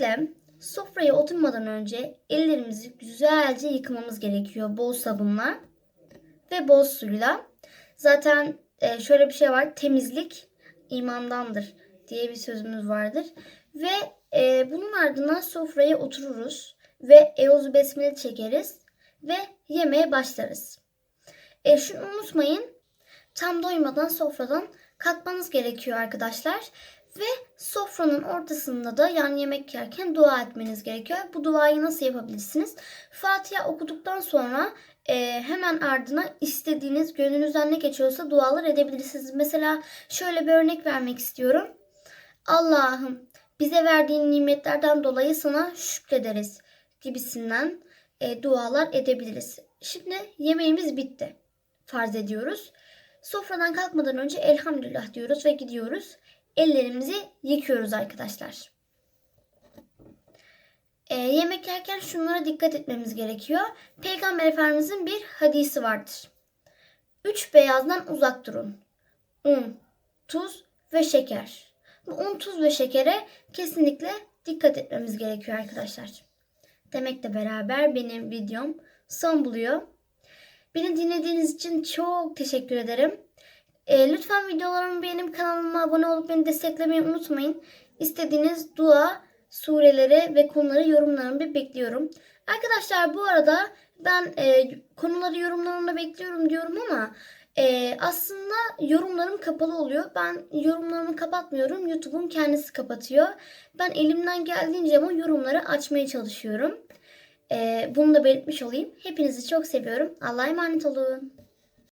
Öncelikle sofraya oturmadan önce ellerimizi güzelce yıkamamız gerekiyor bol sabunla ve bol suyla. Zaten e, şöyle bir şey var temizlik imandandır diye bir sözümüz vardır. Ve e, bunun ardından sofraya otururuz ve Eûzü Besmele çekeriz ve yemeğe başlarız. E, şunu unutmayın tam doymadan sofradan kalkmanız gerekiyor arkadaşlar. Ve sofranın ortasında da yani yemek yerken dua etmeniz gerekiyor. Bu duayı nasıl yapabilirsiniz? Fatiha okuduktan sonra e, hemen ardına istediğiniz gönlünüzden ne geçiyorsa dualar edebilirsiniz. Mesela şöyle bir örnek vermek istiyorum. Allah'ım bize verdiğin nimetlerden dolayı sana şükrederiz gibisinden e, dualar edebiliriz. Şimdi yemeğimiz bitti. Farz ediyoruz. Sofradan kalkmadan önce elhamdülillah diyoruz ve gidiyoruz. Ellerimizi yıkıyoruz arkadaşlar. E, yemek yerken şunlara dikkat etmemiz gerekiyor. Peygamber Efendimizin bir hadisi vardır. Üç beyazdan uzak durun. Un, tuz ve şeker. Bu un, tuz ve şekere kesinlikle dikkat etmemiz gerekiyor arkadaşlar. Demekle beraber benim videom son buluyor. Beni dinlediğiniz için çok teşekkür ederim. E, lütfen videolarımı beğenip kanalıma abone olup beni desteklemeyi unutmayın. İstediğiniz dua, sureleri ve konuları yorumlarımda bekliyorum. Arkadaşlar bu arada ben e, konuları yorumlarımda bekliyorum diyorum ama e, aslında yorumlarım kapalı oluyor. Ben yorumlarımı kapatmıyorum. YouTube'un kendisi kapatıyor. Ben elimden geldiğince ama yorumları açmaya çalışıyorum. E, bunu da belirtmiş olayım. Hepinizi çok seviyorum. Allah'a emanet olun.